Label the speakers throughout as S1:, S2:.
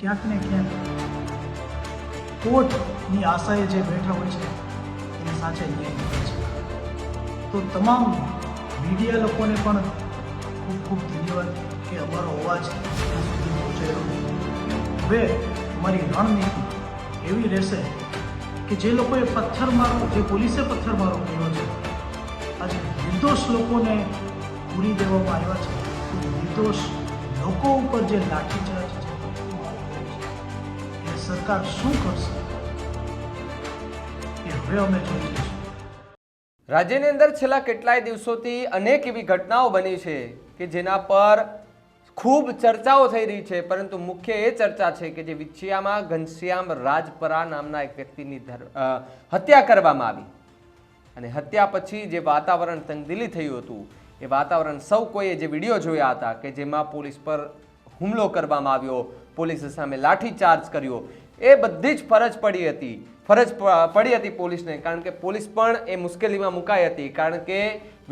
S1: ક્યાંક ને ક્યાંક કોર્ટની આશાએ જે બેઠા હોય છે, એને સાચે ન્યાય મળે છે. તો તમામ મીડિયા લોકોને પણ ખૂબ ખૂબ ધન્યવાદ કે અમારો અવાજ સુધી પહોંચાયો હવે અમારી રણનીતિ એવી રહેશે કે જે લોકોએ પથ્થરમારો, જે પોલીસે પથ્થરમારો કર્યો છે, આજે નિર્દોષ લોકોને પૂરી દેવામાં આવ્યા છે. નિર્દોષ લોકો ઉપર જે લાઠીચાર્જ સરકાર શું કરશે એ હવે અમે જોઈએ
S2: રાજ્યની અંદર છેલ્લા કેટલાય દિવસોથી અનેક એવી ઘટનાઓ બની છે કે જેના પર ખૂબ ચર્ચાઓ થઈ રહી છે, પરંતુ મુખ્ય એ ચર્ચા છે કે જે વિછિયામાં ઘનશ્યામ રાજપરા નામના એક વ્યક્તિની હત્યા કરવામાં આવી. અને હત્યા પછી જે વાતાવરણ તંગદિલી થયું હતું, એ વાતાવરણ સૌ કોઈએ જે વીડિયો જોયા હતા કે જેમાં પોલીસ પર હુમલો કરવામાં આવ્યો. પોલીસે સામે લાઠીચાર્જ કર્યો. એ બધી જ ફરજ પડી હતી. ફરજ પડી હતી પોલીસને, કારણ કે પોલીસ પણ એ મુશ્કેલીમાં મુકાઈ હતી. કારણ કે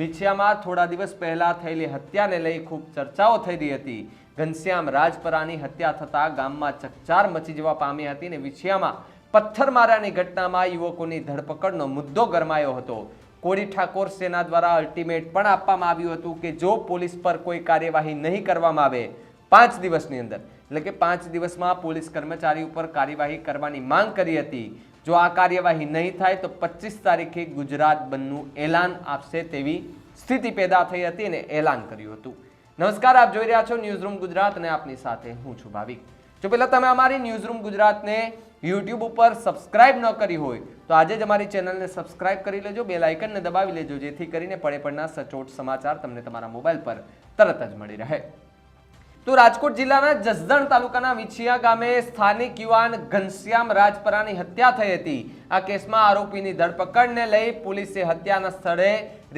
S2: વિછિયામાં થોડા દિવસ પહેલા થયેલી હત્યાને લઈ ખૂબ ચર્ચાઓ થઈ રહી હતી. ઘનશ્યામ રાજપરાની હત્યા થતાં ગામમાં ચકચાર મચી જવા પામી હતી અને વિછિયામાં પથ્થરમારાની ઘટનામાં યુવકોની ધરપકડનો મુદ્દો ગરમાયો હતો. કોડી ઠાકોર સેના દ્વારા અલ્ટિમેટ પણ આપવામાં આવ્યું હતું કે જો પોલીસ પર કોઈ કાર્યવાહી નહીં કરવામાં આવે પાંચ દિવસની અંદર. એટલે કે પાંચ દિવસમાં પોલીસ કર્મચારી ઉપર કાર્યવાહી કરવાની માંગ કરી હતી. જો આ કાર્યવાહી નહીં થાય તો પચીસ તારીખે ગુજરાત બંધનું એલાન આપશે તેવી સ્થિતિ પેદા થઈ હતી અને એલાન કર્યું હતું. નમસ્કાર, આપ જોઈ રહ્યા છો ન્યૂઝરૂમ ગુજરાત અને આપની સાથે હું છું ભાવિક. જો પહેલાં તમે અમારી ન્યૂઝરૂમ ગુજરાતને યુટ્યુબ ઉપર સબસ્ક્રાઇબ ન કરી હોય, તો આજે જ અમારી ચેનલને સબસ્ક્રાઇબ કરી લેજો બે લાઇકનને દબાવી લેજો, જેથી કરીને પડે પડના સચોટ સમાચાર તમને તમારા મોબાઈલ પર તરત જ મળી રહે. તો રાજકોટ જિલ્લાના જસદણ તાલુકાના વિછિયા ગામે સ્થાનિક યુવાન ઘનશ્યામ રાજપરાની હત્યા થઈ હતી. આ કેસમાં આરોપીની ધરપકડને લઈ પોલીસે હત્યાના સ્થળે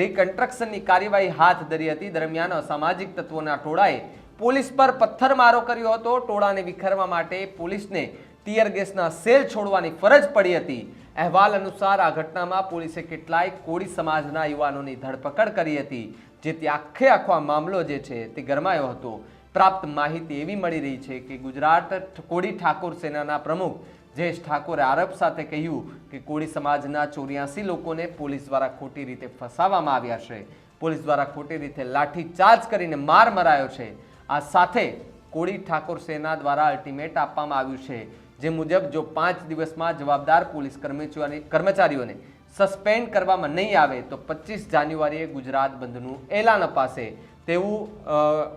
S2: રિકન્સ્ટ્રક્શનની કાર્યવાહી હાથ ધરી હતી. દરમિયાન અસામાજિક તત્વોના ટોળાએ પોલીસ પર પથ્થરમારો કર્યો હતો. ટોળાને વિખેરવા માટે પોલીસને ટીયર ગેસના સેલ છોડવાની ફરજ પડી હતી. અહેવાલ અનુસાર આ ઘટનામાં પોલીસે કેટલાય કોળી સમાજના યુવાનોની ધરપકડ કરી હતી. જેથી આખે આખો આ મામલો જે છે તે ગરમાયો હતો. પ્રાપ્ત માહિતી એવી મળી રહી છે કે ગુજરાત કોડી ઠાકોર સેનાના પ્રમુખ જયેશ ઠાકોરે આરોપ સાથે કહ્યું કે કોળી સમાજના ચોર્યાસી લોકોને પોલીસ દ્વારા ખોટી રીતે ફસાવવામાં આવ્યા છે. પોલીસ દ્વારા ખોટી રીતે લાઠીચાર્જ કરીને માર મરાયો છે. આ સાથે કોળી ઠાકોર સેના દ્વારા અલ્ટિમેટ આપવામાં આવ્યું છે. જે મુજબ જો પાંચ દિવસમાં જવાબદાર પોલીસ કર્મચારી, કર્મચારીઓને સસ્પેન્ડ કરવામાં નહીં આવે તો પચીસ જાન્યુઆરીએ ગુજરાત બંધનું એલાન અપાશે. તેવું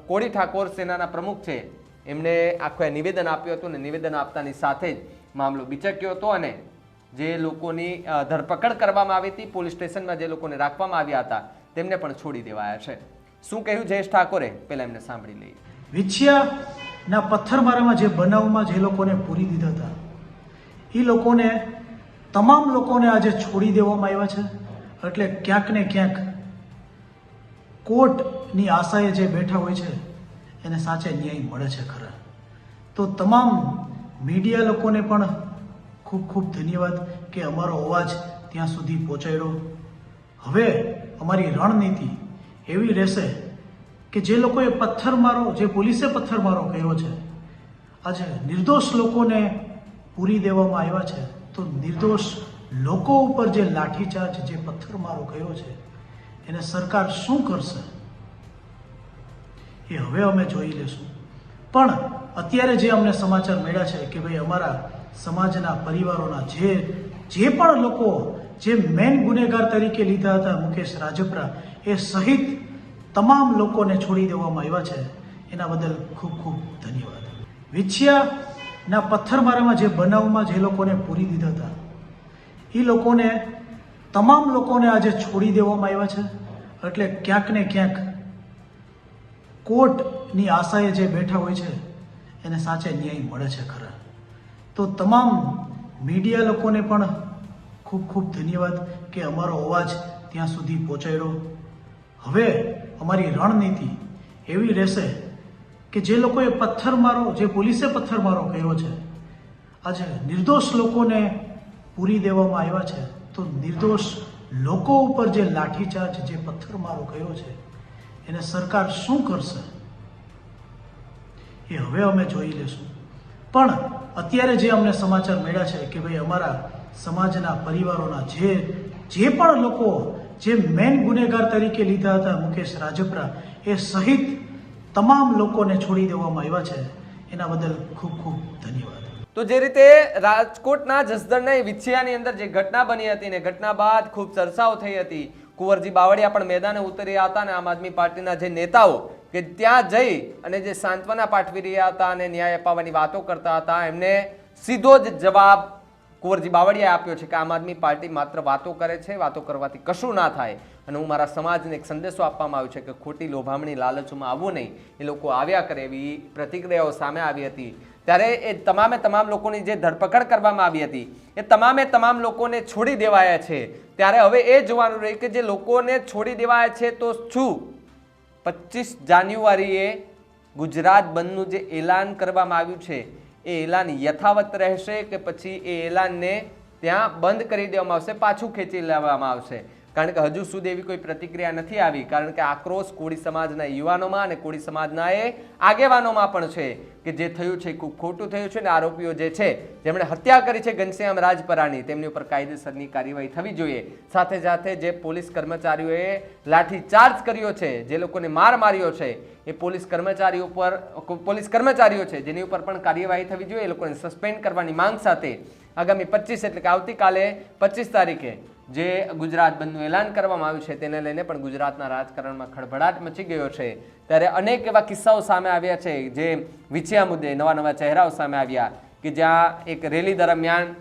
S2: કોળી ઠાકોર સેનાના પ્રમુખ છે. એમણે આખું નિવેદન આપ્યું હતું અને નિવેદન આપતાની સાથે જ મામલો બિચક્યો હતો અને જે લોકોની ધરપકડ કરવામાં આવી હતી, પોલીસ સ્ટેશનમાં જે લોકોને રાખવામાં આવ્યા હતા, તેમને પણ છોડી દેવાયા છે. શું કહ્યું જયેશ ઠાકોરે? પહેલાં એમને સાંભળી લઈએ.
S1: વિછિયાના પથ્થરમારામાં જે બનાવમાં જે લોકોને પૂરી દીધા હતા, એ લોકોને તમામ લોકોને આજે છોડી દેવામાં આવ્યા છે. એટલે ક્યાંક ને ક્યાંક કોર્ટની આશાએ જે બેઠા હોય છે, એને સાચે ન્યાય મળે છે ખરા. તો તમામ મીડિયા લોકોને પણ ખૂબ ખૂબ ધન્યવાદ કે અમારો અવાજ ત્યાં સુધી પહોંચાડ્યો. હવે અમારી રણનીતિ એવી રહેશે કે જે લોકોએ પથ્થરમારો જે પોલીસે પથ્થરમારો કર્યો છે, આજે નિર્દોષ લોકોને પૂરી દેવામાં આવ્યા છે. તો નિર્દોષ લોકો ઉપર જે લાઠીચાર્જ, જે પથ્થરમારો કર્યો છે, એને સરકાર શું કરશે? એ હવે અમે જોઈ લેશું. પણ અત્યારે જે અમને સમાચાર મળ્યા છે કે ભાઈ અમારા સમાજના પરિવારોના જે જે પણ લોકો જે મેન ગુનેગાર તરીકે લીધા હતા મુકેશ રાજપરા, એ સહિત તમામ લોકોને છોડી દેવામાં આવ્યા છે. એના બદલ ખૂબ ખૂબ ધન્યવાદ. વિછિયાના પથ્થરમારામાં જે બનાવમાં જે લોકોને પૂરી દીધા હતા, એ લોકોને તમામ લોકોને આજે છોડી દેવામાં આવ્યા છે. એટલે ક્યાંક ને ક્યાંક કોર્ટની આશાએ જે બેઠા હોય છે, એને સાચે ન્યાય મળે છે ખરા. તો તમામ મીડિયા લોકોને પણ ખૂબ ખૂબ ધન્યવાદ કે અમારો અવાજ ત્યાં સુધી પહોંચાડ્યો. હવે અમારી રણનીતિ એવી રહેશે કે જે લોકોએ પથ્થરમારો જે પોલીસે પથ્થરમારો કર્યો છે, આજે નિર્દોષ લોકોને પૂરી દેવામાં આવ્યા છે. તો નિર્દોષ લોકો ઉપર જે લાઠીચાર્જ, જે પથ્થરમારો કર્યો છે એને સરકાર શું કરશે? એ હવે અમે જોઈ લેશું. પણ અત્યારે જે અમને સમાચાર મળ્યા છે કે ભાઈ અમારા સમાજના પરિવારોના જે જે પણ લોકો જે મેન ગુનેગાર તરીકે લીધા હતા મુકેશ રાજપરા, એ સહિત તમામ લોકોને છોડી દેવામાં આવ્યા છે. એના બદલ ખૂબ ખૂબ ધન્યવાદ.
S2: તો જે રીતે રાજકોટના જસદણના વિછિયાની અંદર જે ઘટના બની હતી ને ઘટના બાદ ખૂબ ચર્ચાઓ થઈ હતી કુંવરજી બાવળિયા પણ મેદાને ઉતર્યા હતા અને આમ આદમી પાર્ટીના જે નેતાઓ કે ત્યાં જઈ અને જે સાંત્વના પાઠવી રહ્યા હતા અને ન્યાય અપાવવાની વાતો કરતા હતા, એમને સીધો જ જવાબ કુંવરજી બાવળિયાએ આપ્યો છે કે આમ આદમી પાર્ટી માત્ર વાતો કરે છે, વાતો કરવાથી કશું ના થાય. અને હું મારા સમાજને એક સંદેશો આપવામાં આવ્યો છે કે ખોટી લોભામણી, લાલચમાં આવવું નહીં. એ લોકો આવ્યા કરે એવી પ્રતિક્રિયાઓ સામે આવી હતી. ત્યારે એ તમામે તમામ લોકોની જે ધરપકડ કરવામાં આવી હતી, એ તમામે તમામ લોકોને છોડી દેવાયા છે. ત્યારે હવે એ જોવાનું રહ્યું કે જે લોકોને છોડી દેવાયા છે તો શું? પચીસ જાન્યુઆરીએ ગુજરાત બંધનું જે એલાન કરવામાં આવ્યું છે, એ એલાન યથાવત રહેશે કે પછી એ એલાનને ત્યાં બંધ કરી દેવામાં આવશે, પાછું ખેંચી લેવામાં આવશે? કારણ કે હજુ સુધી એવી કોઈ પ્રતિક્રિયા નથી આવી. કારણ કે આક્રોશ કોળી સમાજના યુવાનોમાં અને કોળી સમાજના એ આગેવાનોમાં પણ છે કે જે થયું છે ખૂબ ખોટું થયું છે ને આરોપીઓ જે છે, જેમણે હત્યા કરી છે ઘનશ્યામ રાજપરાની તેમની ઉપર કાયદેસરની કાર્યવાહી થવી જોઈએ. સાથે સાથે જે પોલીસ કર્મચારીઓએ લાઠીચાર્જ કર્યો છે, જે લોકોને માર માર્યો છે, એ પોલીસ કર્મચારીઓ પર પોલીસ કર્મચારીઓ છે, જેની ઉપર પણ કાર્યવાહી થવી જોઈએ, એ લોકોને સસ્પેન્ડ કરવાની માંગ સાથે આગામી પચીસ એટલે કે આવતીકાલે પચીસ તારીખે જે ગુજરાત બંધનું એલાન કરવામાં આવ્યું છે તેને લઈને પણ ગુજરાતના રાજકારણમાં ખળભળાટ મચી ગયો છે. ત્યારે અનેક એવા કિસ્સાઓ સામે આવ્યા છે જે વિછિયા મુદ્દે નવા નવા ચહેરાઓ સામે આવ્યા કે જ્યાં એક રેલી દરમિયાન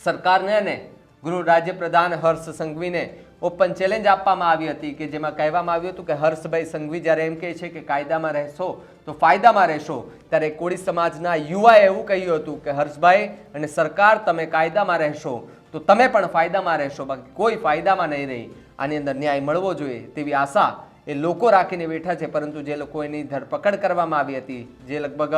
S2: સરકારને અને ગૃહ રાજ્યપ્રધાન હર્ષ સંઘવીને ઓપન ચેલેન્જ આપવામાં આવી હતી કે જેમાં કહેવામાં આવ્યું હતું કે હર્ષભાઈ સંઘવી જ્યારે એમ કહે છે કે કાયદામાં રહેશો તો ફાયદામાં રહેશો. ત્યારે કોળી સમાજના યુવાએ એવું કહ્યું હતું કે હર્ષભાઈ અને સરકાર તમે કાયદામાં રહેશો. તો તમે પણ ફાયદામાં રહેશો, બાકી કોઈ ફાયદામાં નહીં રહી. આની અંદર ન્યાય મળવો જોઈએ તેવી આશા એ લોકો રાખીને બેઠા છે, પરંતુ જે લોકો એની ધરપકડ કરવામાં આવી હતી, જે લગભગ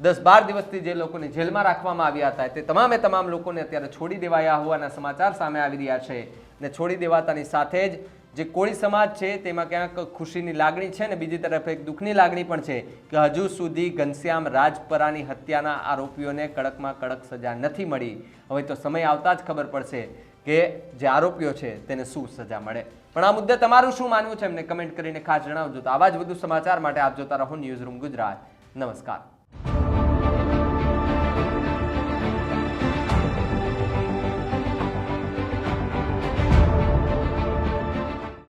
S2: દસ બાર દિવસથી જે લોકોને જેલમાં રાખવામાં આવ્યા હતા, તે તમામે તમામ લોકોને અત્યારે છોડી દેવાયા હોવાના સમાચાર સામે આવી રહ્યા છે. ને છોડી દેવાતાની સાથે જ જે કોળી સમાજ છે, તેમાં ક્યાંક ખુશીની લાગણી છે ને બીજી તરફ એક દુઃખની લાગણી પણ છે કે હજુ સુધી ઘનશ્યામ રાજપરાની હત્યાના આરોપીઓને કડકમાં કડક સજા નથી મળી. હવે તો સમય આવતા જ ખબર પડશે કે જે આરોપીઓ છે, તેને શું સજા મળે. પણ આ મુદ્દે તમારું શું માનવું છે એમને કમેન્ટ કરીને ખાસ જણાવજો. તો આવા જ વધુ સમાચાર માટે આપ જોતા રહો ન્યૂઝ રૂમ ગુજરાત. નમસ્કાર.